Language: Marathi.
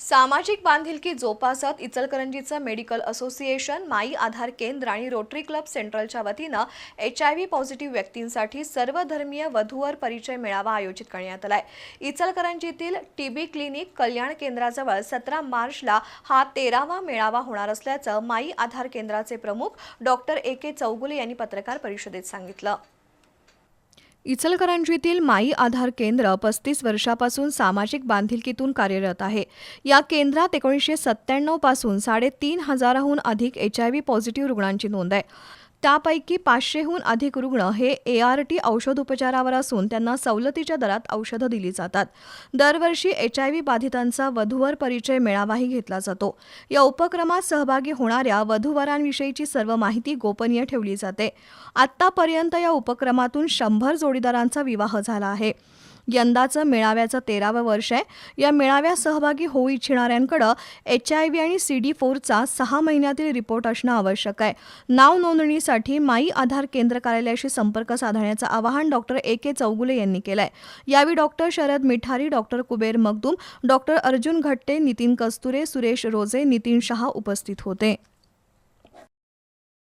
सामाजिक बांधिलकी जोपासत इचलकरंजीचं मेडिकल असोसिएशन माई आधार केंद्र आणि रोटरी क्लब सेंट्रलच्या वतीनं एच आय व्ही पॉझिटिव्ह व्यक्तींसाठी सर्वधर्मीय वधूवर परिचय मेळावा आयोजित करण्यात आलाय. इचलकरंजीतील टीबी क्लिनिक कल्याण केंद्राजवळ सतरा मार्चला हा तेरावा मेळावा होणार असल्याचं माई आधार केंद्राचे प्रमुख डॉक्टर ए के चौगुले यांनी पत्रकार परिषदेत सांगितलं. इचलकरंजीतील माई आधार केंद्र पस्तीस वर्षापासून सामाजिक बांधिलकीतून कार्यरत आहे. या केंद्रात एकोणीसशे सत्त्याण्णवपासून साडेतीन हजाराहून अधिक एच आय व्ही पॉझिटिव्ह रुग्णांची नोंद आहे. त्यापैकी पाचशेहून अधिक रुग्ण हे ए आर टी औषधोपचारावर असून त्यांना सवलतीच्या दरात औषधं दिली जातात. दरवर्षी एच आय व्ही बाधितांचा वधूवर परिचय मेळावाही घेतला जातो. या उपक्रमात सहभागी होणाऱ्या वधूवरांविषयीची सर्व माहिती गोपनीय ठेवली जाते. आत्तापर्यंत या उपक्रमातून शंभर जोडीदारांचा विवाह झाला आहे. यंदाचं मेळाव्याचं तेरावं वर्ष आहे. या मेळाव्यात सहभागी होऊ इच्छिणाऱ्यांकडं एच आय व्ही आणि सी डी फोरचा सहा महिन्यातील रिपोर्ट असणं आवश्यक आहे. नाव नोंदणीसाठी माई आधार केंद्र कार्यालयाशी संपर्क साधण्याचं आवाहन डॉक्टर ए के चौगुले यांनी केलं आहे यावेळी doctor Sharad Mithari doctor Kuber Magdum doctor Arjun Ghatte Nitin Kasture Suresh Roje Nitin Shah उपस्थित होते.